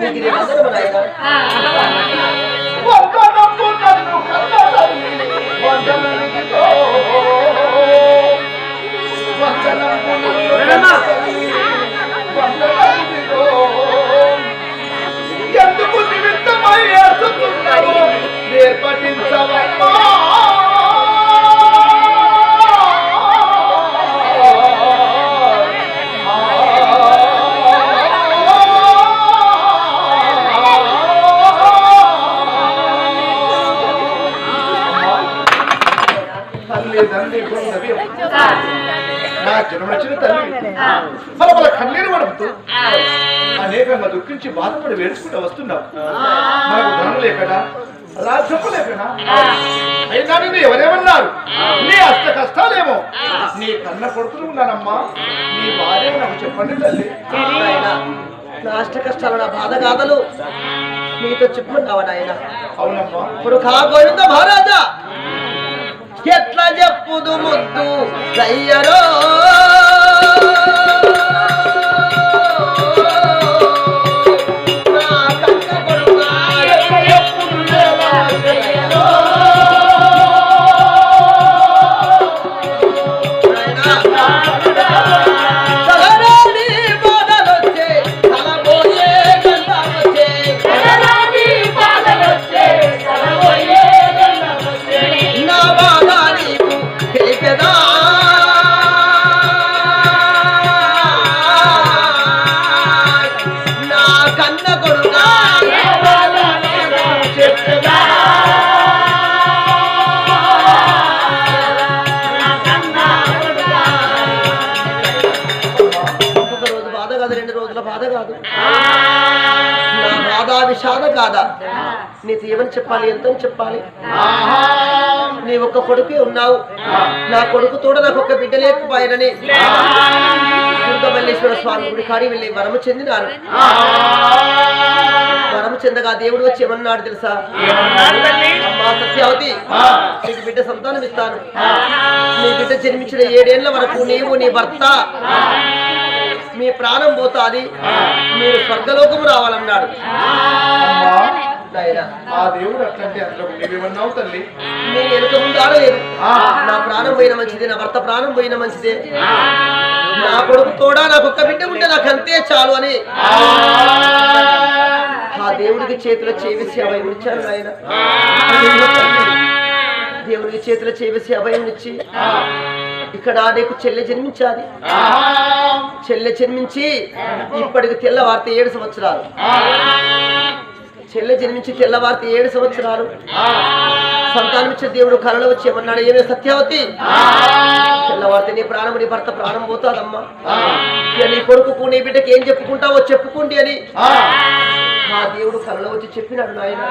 నీకు ఇది వందనము నాయనా తల్లి తండ్రి గుండవి నా జన్మనిచ్చిన తల్లి. మన వాళ్ళ కన్నీరు పడుతూ అనేకంగా దుఃఖించి బాధపడి వేడుకుంటూ వస్తున్నావు. మనకు ధనం లేకనా? రాజ్యము అయినా నిన్ను ఎవరేమన్నారు? నీ అష్ట కష్టాలేమో. నీ కన్న కొడుకులు ఉన్నానమ్మా నీ భార్య నాకు చెప్పండి తల్లి. నా అష్ట కష్టాలు నా బాధ గాథలు నీతో చెప్పుకుంటావా నాయన? అవునమ్మా. ఇప్పుడు కా గోవింద మహారాజా ఎట్లా చెప్పుదు ముద్దు అయ్యరో బాధ కాదు. నా బాధ విషాద కాదా నీకు ఏమని చెప్పాలి ఎంతని చెప్పాలి? నీ ఒక్క కొడుకే ఉన్నావు. నా కొడుకు తోడ నాకు ఒక బిడ్డ లేకపోయానని. దుర్గమల్లేశ్వర స్వామి గుడి కాడి వెళ్ళి వరము చెందినారు. వరము చెందగా దేవుడు వచ్చి ఏమన్నాడు తెలుసా? అమ్మా సత్యావతి నీకు బిడ్డ సంతానం ఇస్తాను నీ బిడ్డ జన్మించిన ఏడేళ్ళ వరకు నీవు నీ భర్త. మీ ప్రాణం పోతాది. మీరు స్వర్గలోకము రావాలన్నాడు. ఆ దేవుడు అట్లాంటి అందులో నీవేమన్నావు తల్లి. నేను వెనుక ముందు ఆడలేదు నా ప్రాణం పోయిన మంచిదే నా భర్త ప్రాణం పోయిన మంచిదే. నా కొడుకు తోడా నాకు ఒక్క బిడ్డ ఉంటే నాకు అంతే చాలు అని. ఆ. దేవుడికి చేతిలో చేవేసి అభయం ఇచ్చాను ఆయన దేవుడికి చేతిలో చేవేసి అభయం ఇచ్చి ఇక్కడ నీకు చెల్లె జన్మించాది. చెల్లె జన్మించి ఇప్పటికి తెల్లవారితే ఏడు సంవత్సరాలు. చెల్లె జన్మించి తెల్లవారితే ఏడు సంవత్సరాలు. సంతానం ఇచ్చే దేవుడు కలలో వచ్చి ఏమన్నాడు? ఏమే సత్యావతి? తెల్లవారితే నీ ప్రాణం నీ భర్త ప్రాణం పోతాదమ్మా. నీ కొడుకు నీ బిడ్డకి ఏం చెప్పుకుంటావో చెప్పుకోండి అని. ఆ దేవుడు కలలో వచ్చి చెప్పినాడు నాయన.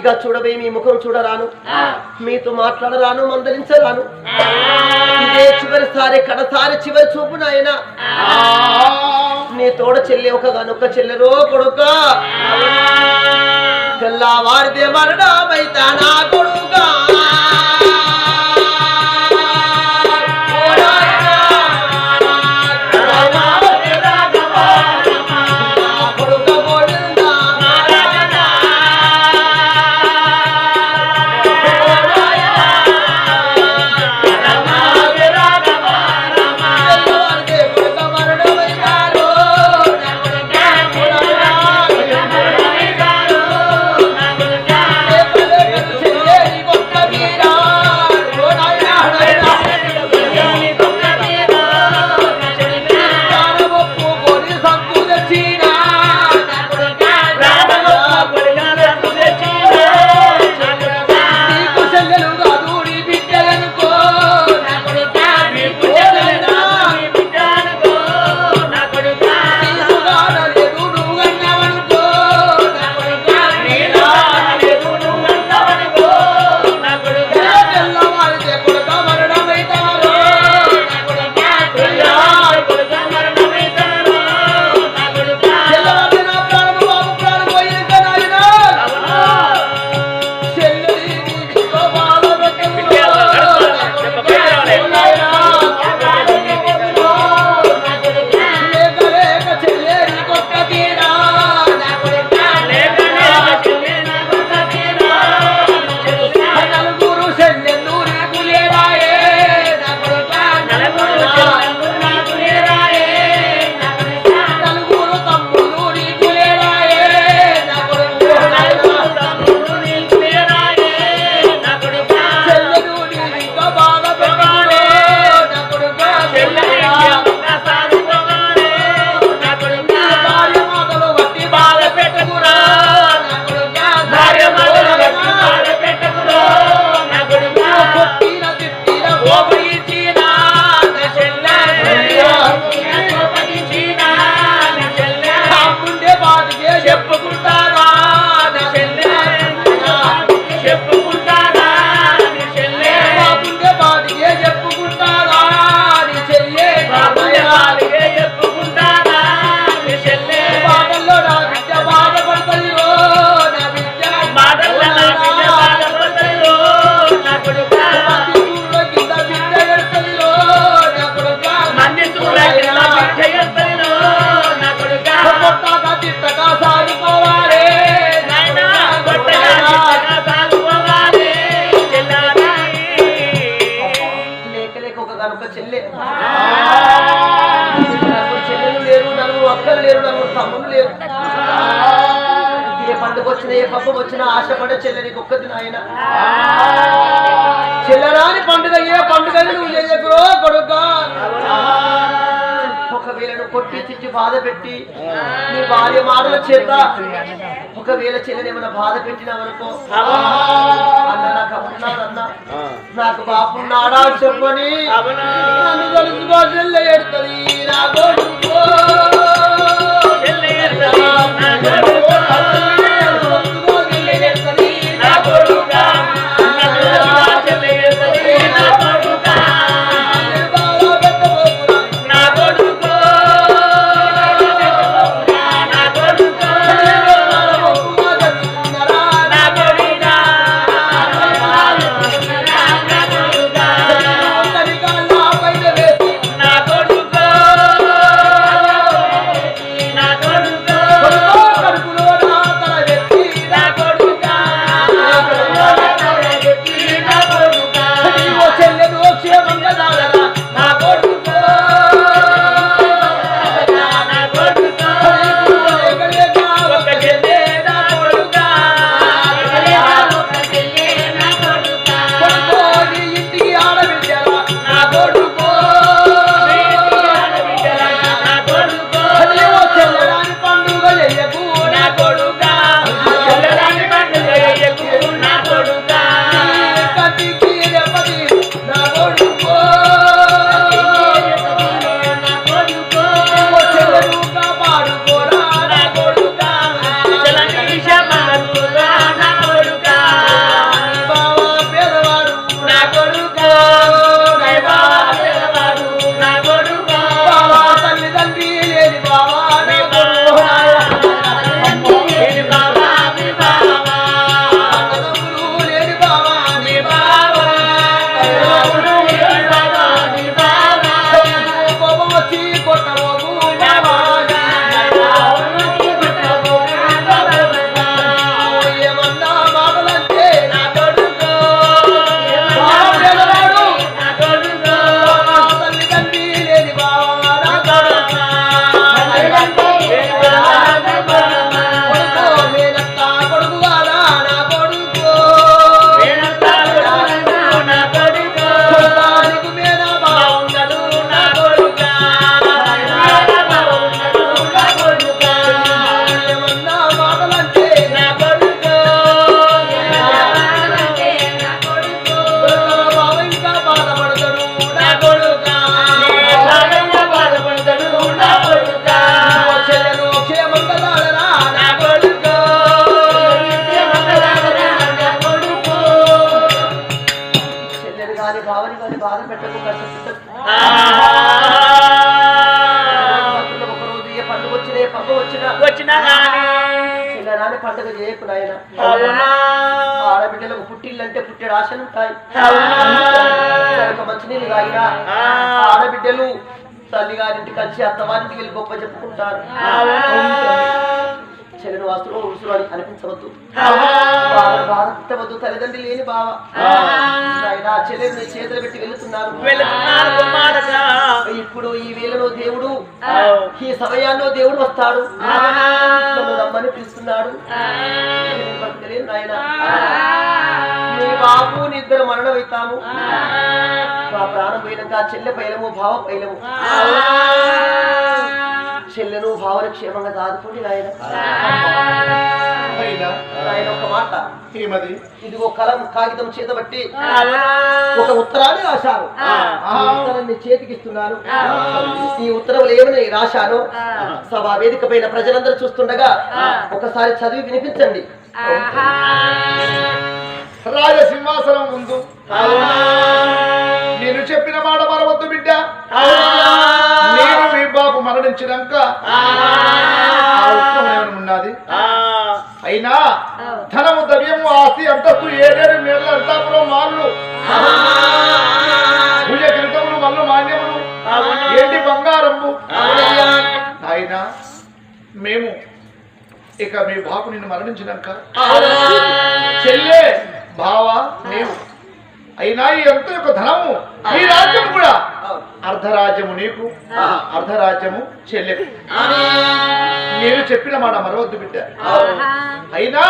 ఇక చూడబోయి మీ ముఖం చూడరాను. మీతో మాట్లాడరాను మందలించరాను. ఇదే చివరిసారి కడసారి చివరి చూపు నాయన. నీ తోడ చెల్లి ఒక గనుక చెల్లెరో కొడుక. తెల్లవారిదే మరణమైతా నా కొడుకా. వచ్చినా ఏ పబ్బం వచ్చినా ఆశపడే చెల్లెనికి ఒక్కది నాయన. చెల్లరాని పండుగ ఏ పండుగ నువ్వు చేయకురో కొడుకా. ఒకవేళ నువ్వు కొట్టి తిట్టి బాధ పెట్టి నీ భార్య మాటల చేత ఒకవేళ చెల్లెని ఏమైనా బాధ పెట్టినావనుకో అన్న నాకు ఉన్నాడన్న నాకు బాపు ఉన్నాడా అని చెప్పని నన్ను చెల్లె ఎడుతుంది నా కొడుకో. పుట్టెడు ఆశలు ఉంటాయి. మంచినీళ్ళు తాగినా. ఆడబిడ్డలు తల్లి గారింటికి వచ్చి అత్తవారింటికి వెళ్ళి గొప్ప చెప్పుకుంటారు. చెల్లెను వస్తువు ఉరుసులు అని అనిపించవద్దు. పెట్టవద్దు తల్లిదండ్రి లేని బావ. నాయనా చెల్లెలు నీ చేతులు పెట్టి వెళ్తున్నారు. ఇప్పుడు ఈ వేళలో దేవుడు ఈ సమయాల్లో దేవుడు వస్తాడు. నన్ను రమ్మని పిలుస్తున్నాడు. నాయనా. బాబు ఇద్దరు మరణమవుతాము మా ప్రాణం పోయినాక ఆ చెల్లె పైలము భావ పైలము. చెల్లెను భావన క్షేమంగా దాదుకోండి నాయన. నాయన ఒక మాట. ఏమది? ఇదిగో కలం కాగితం చేతబట్టి ఒక ఉత్తరాన్ని రాశాను ఆ. ఉత్తరాన్ని చేతికిస్తున్నాను ఈ ఉత్తరం ఏమని రాశాను. సభా వేదిక పైన ప్రజలందరూ చూస్తుండగా ఒకసారి చదివి వినిపించండి. రాజసింహాసనం ముందు. నేను చెప్పిన మాట మరవద్దు బిడ్డ. నేను మీ బాబు మరణించినాక ఉన్నది? అయినా ధనము ద్రవ్యము ఆస్తి అంతస్తు ఏడేడు మేడల అంతాపురం మాళ్ళు భుజ కిరీటములు మల్లు మాన్యములు ఏంటి బంగారము అయినా మేము ఇక మీ బాబు నిన్ను మరణించినాక చెల్లె బావ నీవు అయినా ఈ ఎంత యొక్క ధనము ఈ రాజ్యం కూడా. అర్ధరాజ్యము నీకు అర్ధరాజ్యము చెల్లెకు. నేను చెప్పిన మాట మరవద్దు బిడ్డ. అయినా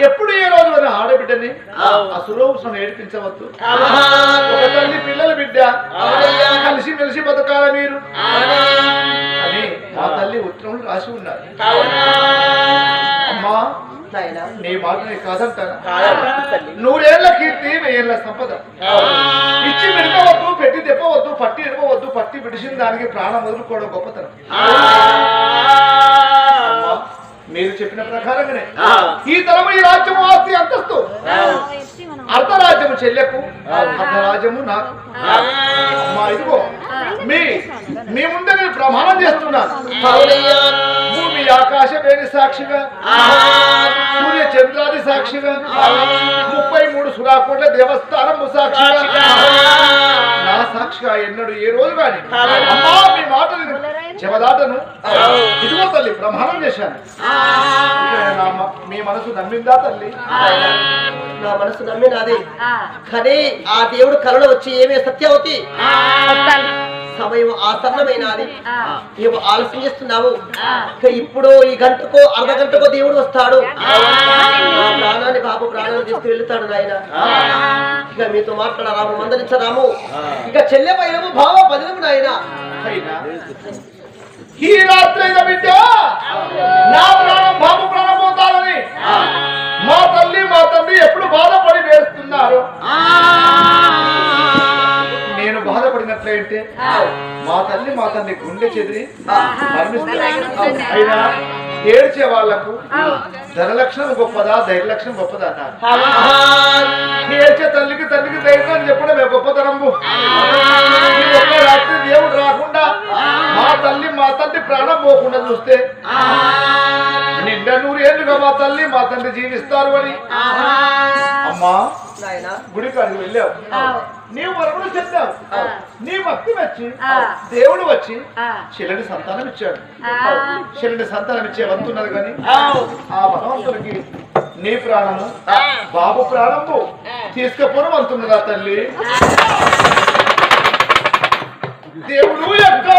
ఎప్పుడు ఏ రోజు మన ఆడబిడ్డని అసురోసం ఏడిపించవద్దు ఒక తల్లి పిల్లల బిడ్డ కలిసి మెలిసి బతకాల మీరు? అని మా తల్లి ఉత్తరంలో రాసి ఉన్నారు అమ్మా నీ నూరేళ్ళ కీర్తి వెయ్యేళ్ళ సంపద. ఇచ్చి విడపవద్దు పెట్టి తెప్పవద్దు పట్టి ఇడపవద్దు పట్టి విడిచిన దానికి ప్రాణం వదులుకోవడం గొప్పతనం. మీరు చెప్పిన ప్రకారంగానే. ఈ తరము ఈ రాజ్యము ఆస్తి అంతస్తు. అర్ధరాజ్యము చెల్లెకు అర్ధరాజ్యము నాకు. అమ్మా ఇదిగో మీ మీ ముందే నేను ప్రమాణం చేస్తున్నాను. అవునయ్యా భూమి ఆకాశ వేడి సాక్షిగా సూర్య చంద్రాది సాక్షిగా ముప్పై మూడు సురాకోట్ల దేవస్థానం సాక్షిగా. నా సాక్షిగా ఎన్నడు ఏ రోజు కానీ. అమ్మా మీ మాటలు చెవదాటను ఇదిగో తల్లి ప్రమాణం చేశాను. మీ మనసు నమ్మిందా తల్లి? నా మనసు నమ్మినది. కానీ ఆ దేవుడు కలలో వచ్చి ఏమే సత్యావతి? సమయం ఆసన్నమైనది. ఏమో ఆలస్యం చేస్తున్నావు. ఇక ఇప్పుడు ఈ గంటకో అర్ధ గంటకో దేవుడు వస్తాడు. నా ప్రాణాన్ని బాబు ప్రాణాన్ని తీసుకు వెళ్తాడు నాయన. ఇక మీతో మాట్లాడ రాము మందలించరాము ఇక చెల్లె పైనము భావ పదిలము నాయన. ఈ రాత్రి బిడ్డ నా ప్రాణం బాబు ప్రాణం పోతారని మా తల్లి మా తండ్రి ఎప్పుడు బాధపడి వేస్తున్నారు. నేను బాధపడినట్లయితే మా తల్లి మా తండ్రి గుండె చెదిరి అయినా ఏడ్చే వాళ్ళకు ధనలక్షణం గొప్పదా ధైర్యలక్షణం గొప్పదా అన్నారు. ఏడ్చే తల్లికి తల్లికి ధైర్యం అని చెప్పడమే గొప్పతనము. రాత్రి దేవుడు రాకుండా మా తల్లి మా తండ్రి ప్రాణం పోకుండా చూస్తే నిండా నూరేళ్ళుగా మా తల్లి మా తండ్రి జీవిస్తారు అని. అమ్మా నాయన. గుడి కాడికి వెళ్ళావు నీవు వరకుడు చెప్పావు. నీ భక్తి వచ్చి దేవుడు వచ్చి చెల్లని సంతానం ఇచ్చాడు చెల్లని సంతానం ఇచ్చే వంతున్నది కానీ ఆ. భగవంతుడికి నీ ప్రాణము బాబు ప్రాణము తీసుకపోవడం వంతున్నదా తల్లి? దేవుడు ఎక్కడో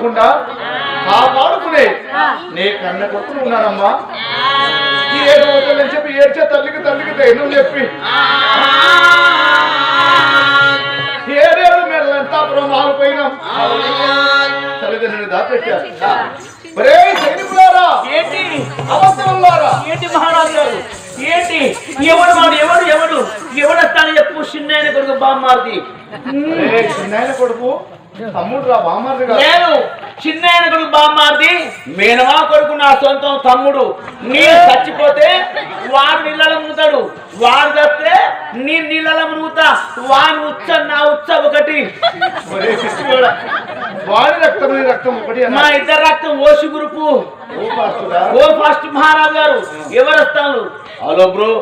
పోకుండా కాపాడుకునే. నీ కన్న కొట్టులు ఉన్నానమ్మా ఏడు వదిలేని చెప్పి ఏడ్చే తల్లికి తల్లికి ధైర్యం చెప్పి. ఏడేడు మేళ్ళంతా బ్రహ్మాలు పోయినాం. తల్లిదండ్రులు దాపెట్టారు. ఒరే సైనికులారా ఏంటి? అవసరంలారా. ఏంటి మహారాజు గారు ఏంటి? ఎవడు వాడు? ఎవడు? ఎవడు? ఎవడు వస్తాను చెప్పు చిన్న కొడుకు బామ్మార్ది. చిన్నాయన కొడుకు తమ్ముడు రా నేను చిన్న కొడుకు బామ్మార్ది మేనమా కొడుకు నా సొంతం తమ్ముడు. నేను చచ్చిపోతే వాడు నీళ్ళలో మునుగుతాడు వాడు చస్తే నీ నీళ్ళలో మునుగుతా వాని ఉచ్చ నా ఉచ్చ ఒకటి. వాడి రక్తం నీ రక్తం ఒకటి మా ఇద్దరు రక్తం ఓసి గ్రూపు. ఓ ఫాస్ట్ మహారాజు గారు ఎవరు వస్తాను హలో బ్రో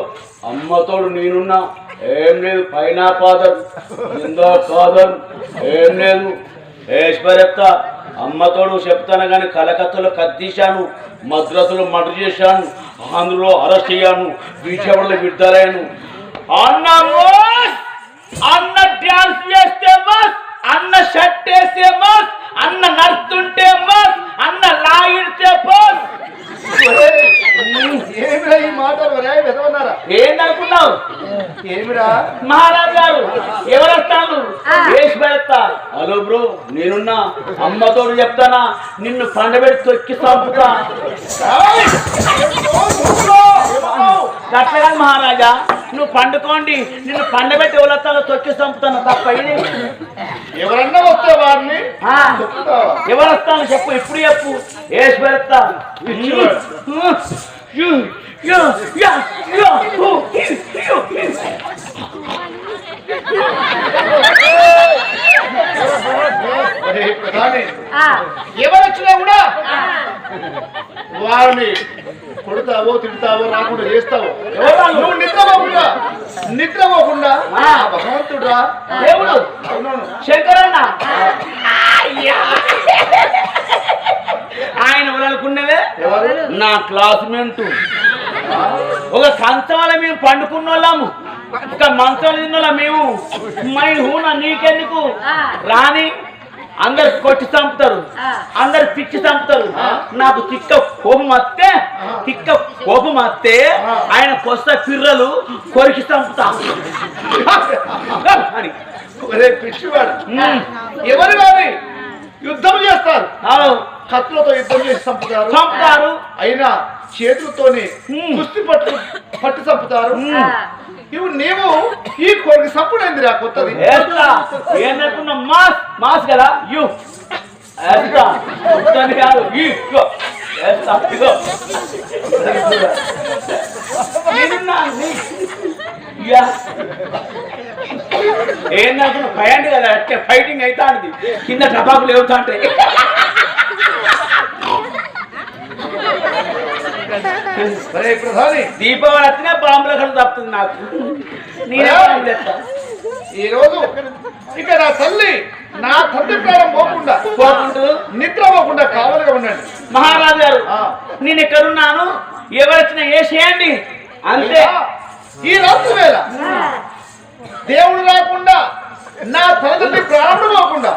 అమ్మతోడు నేనున్నా. ఏం లేదు పైన ఫాదర్ కింద ఫాదర్ ఏం లేదు. ఏశ్వరెత్త అమ్మతోడు చెప్తాను కానీ కలకత్తాలో కత్తీశాను మద్రసులో మర్డర్ చేశాను ఆంధ్రలో అరెస్ట్ అయ్యాను విజయవాడలో విడుదలయ్యాను. అన్న అన్న డ్యాన్స్ చేస్తే అన్న షర్ట్ వేస్తే అన్న నడుస్తుంటే మస్ అన్న లాగిడితే ఒరే, ఏమిరా ఈ మాటలు? ఒరే వెదవన్నారా? ఏందనుకున్నావు? ఏమిరా? మహారాజు గారు హలో బ్రో నేనున్నా. అమ్మతో చెప్తానా? నిన్ను పండబెట్టి తొక్కి చంపుతా! గట్లగా మహారాజా నువ్వు పండుకోండి. నిన్ను పండబెట్టి ఎవరత్తాలో తొక్కి చంపుతాను. తప్ప ఎవరన్నా వస్తే. చెప్తావా? ఎవరు వస్తాను చెప్పు ఇప్పుడు చెప్పు వేసి పెడతా ఎవరు వచ్చినా కూడా వారిని కొడతావో తిడతావో రాకుండా చేస్తావో ఎవరు? నువ్వు నిద్రపోకుండా నిద్రపోకుండా భగవంతుడా? దేవుడు. శంకరన్న. ఆయన ఎవరనుకున్నవే? ఎవరు? నా క్లాస్మేట్. ఒక కంచంలో మేము పండుకున్న వాళ్ళము ఒక మంచం తిన్న మేము. మై హూన నీకెందుకు? రాని అందరు కొట్టి చంపుతారు. అందరు తిచ్చి చంపుతారు. నాకు తిక్క కోపం వస్తే తిక్క కోపం వస్తే ఆయన కొస్త పిర్రలు కొరికి చంపుతా. అని. ఎవరు కానీ యుద్ధం చేస్తారు. కత్తులతో యుద్ధం చేసి చంపుతారు. చంపుతారు. అయినా చేతులతోని. కుస్తీ పట్టు పట్టు చంపుతారు. ఇవి నీవు ఈ కోరిక సంపుడైంది రా కొత్తది. మాస్ మాస్ కదా? యు. కాదు. యా. ఏందనుకున్నా భయండి కదా అంటే ఫైటింగ్ అవుతా అంది కింద టపాకులు లేవుతా అంటే దీపావళి వచ్చినా బాంబుల కళ్ళు తప్పుతుంది నాకు. నేనే బాంబులు. ఈ రోజు ఇక నా తల్లి నా తండ్రి ప్రాణం పోకుండా పోకుంటూ? నిద్ర పోకుండా కావలిగా ఉండండి. మహారాజు గారు ఆ. నేను ఎక్కడున్నాను ఎవరొచ్చినా వేసేయండి అంతే. ఈ రాత్రి వేళ దేవుడు రాకుండా నా తల్లిదండ్రి ప్రాణం పోకుండా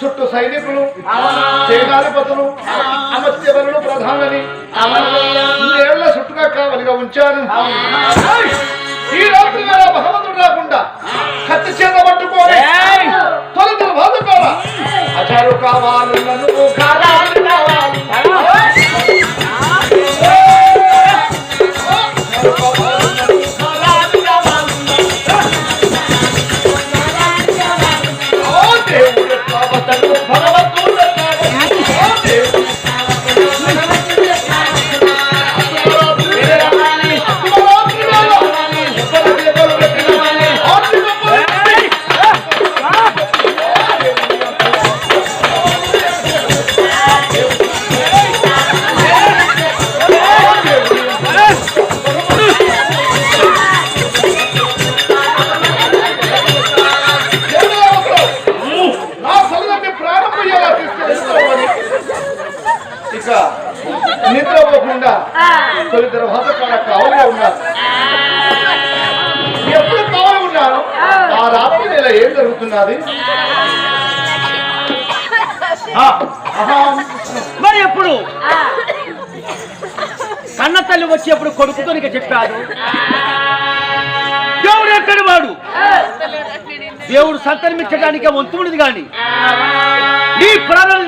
చుట్టూ సైనికులు సేనాధిపతులు అమత్యవరులు ప్రధానని ఏళ్ళ చుట్టుగా కావలిగా ఉంచాను. ఈ రాత్రి వేళ భగవంతుడు రాకుండా కత్తి చేత! తొలితల బాధపడ అచారు కావాలి నన్ను కావాలి కొడుకుతో నీకు చెప్పాడు దేవుడు ఎక్కడి వాడు? దేవుడు సంతరించడానికి వంతువుడిది గాని నీ ప్రాణాలు